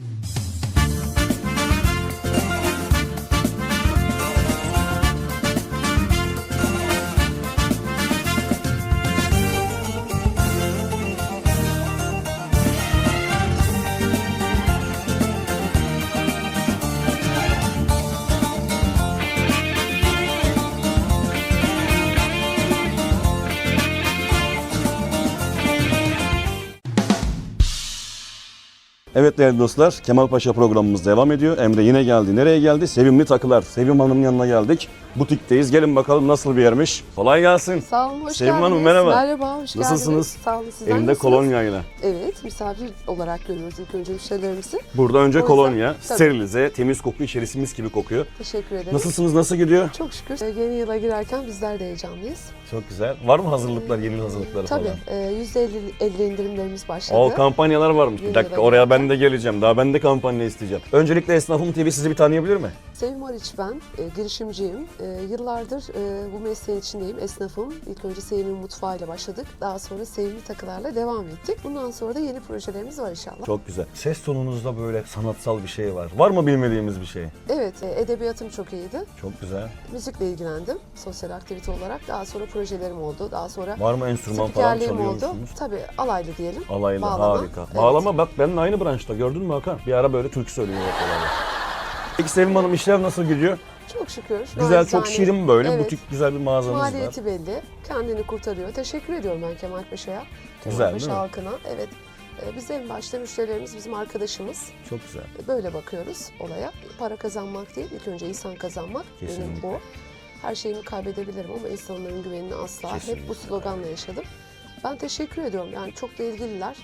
Mm-hmm. Evet değerli dostlar, Kemal Paşa programımız devam ediyor. Emre yine geldi. Nereye geldi? Sevimli takılar. Sevim Hanım'ın yanına geldik. Butikteyiz. Gelin bakalım nasıl bir yermiş. Kolay gelsin. Sağ olun, hoş Sevim geldiniz. Hanım, merhaba. Merhaba, hoş Nasılsınız? geldiniz. Sağ olun, sizler Elinde nasılsınız? kolonyayla. Evet, misafir olarak görüyoruz ilk önce müşterilerimizi. Burada önce O yüzden- kolonya, Tabii. sterilize, temiz koku, içerisi mis gibi kokuyor. Teşekkür ederim. Nasılsınız? Nasıl gidiyor? Çok şükür e, yeni yıla girerken bizler de heyecanlıyız. Çok güzel. Var mı hazırlıklar, yeni hazırlıkları Tabii, falan? e, %50 50 indirimlerimiz başladı. O kampanyalar varmış. Bir Yeni dakika yıla oraya ben girerken. de geleceğim. Daha ben de kampanya isteyeceğim. Öncelikle Esnafım TV sizi bir tanıyabilir mi? Sevim Ariç ben, e, girişimciyim. E, yıllardır e, bu mesleğin içindeyim, esnafım. İlk önce Sevim'in mutfağıyla başladık. Daha sonra Sevimli takılarla devam ettik. Bundan sonra da yeni projelerimiz var inşallah. Çok güzel. Ses tonunuzda böyle sanatsal bir şey var. Var mı bilmediğimiz bir şey? Evet, e, edebiyatım çok iyiydi. Çok güzel. Müzikle ilgilendim sosyal aktivite olarak. Daha sonra projelerim oldu. Daha sonra Var mı enstrüman falan spikerliğim çalıyor oldu. musunuz? Tabii alaylı diyelim. Alaylı Bağlama. harika. Evet. Bağlama bak benimle aynı branşta gördün mü Hakan? Bir ara böyle türkü söylüyor beraber. Peki Sevim Hanım işler nasıl gidiyor? Çok şükür. Güzel, çok naçizane- şirin böyle. Evet. Butik güzel bir mağazanız var. Maliyeti belli. Kendini kurtarıyor. Teşekkür ediyorum ben Kemal Paşa'ya. Kemal Güzel, değil mi? halkına. Evet. Ee, Biz en başta müşterilerimiz bizim arkadaşımız. Çok güzel. Ee, Böyle bakıyoruz olaya. Para kazanmak değil, ilk önce insan kazanmak. Kesinlikle. Benim bu. Her şeyimi kaybedebilirim ama insanların güvenini asla. Hep bu sloganla yaşadım. Ben teşekkür ediyorum. Yani çok da ilgililer.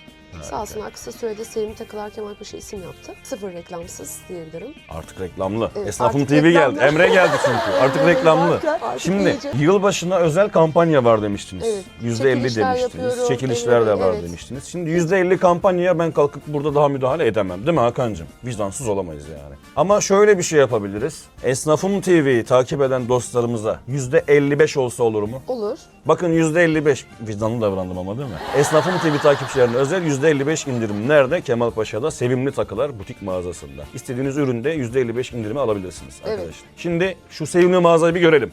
Sağ olsunlar kısa sürede Sevim Takılar Kemal Paşa isim yaptı. Sıfır reklamsız diyebilirim. Artık reklamlı. Evet, Esnafım artık TV reklamlı. geldi. Emre geldi çünkü. Artık reklamlı. artık- artık Şimdi iyice. yılbaşına özel kampanya var demiştiniz. Evet. %50 Çekilişler demiştiniz. yapıyorum, Çekilişler de evet, var evet. demiştiniz. Şimdi %50 kampanyaya ben kalkıp burada daha müdahale edemem. Değil mi Hakan'cığım? Vicdansız olamayız yani. Ama şöyle bir şey yapabiliriz. Esnafım TV'yi takip eden dostlarımıza %55 olsa olur mu? Olur. Bakın %55 vicdanlı davrandım ama değil mi? Esnafım TV takipçilerine özel %55 indirim nerede? Kemal Paşa'da Sevimli Takılar butik mağazasında. İstediğiniz üründe %55 indirimi alabilirsiniz Evet. arkadaşlar. Şimdi şu sevimli mağazayı bir görelim.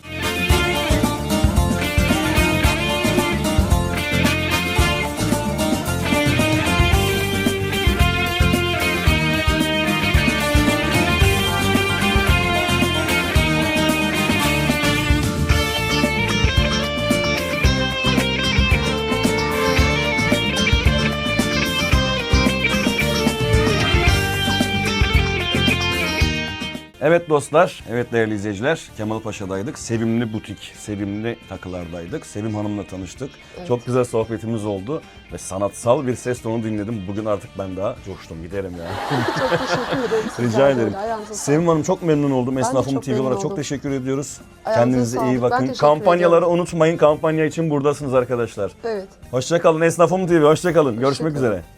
Evet dostlar, evet değerli izleyiciler, Kemal Paşa'daydık. Sevimli butik, sevimli takılardaydık. Sevim Hanım'la tanıştık. Çok güzel sohbetimiz oldu ve sanatsal bir ses tonu dinledim. Bugün artık ben daha coştum, giderim ya. Çok teşekkür ederim. Rica de ederim. Sevim Hanım çok memnun oldum. Esnafım TV olarak çok teşekkür ediyoruz. Ayağınıza Kendinize iyi sağlık. Bakın. Kampanyaları ediyorum. unutmayın. Kampanya için buradasınız arkadaşlar. Evet. Hoşçakalın Esnafım TV, hoşçakalın. Görüşmek Hoşça kalın. üzere.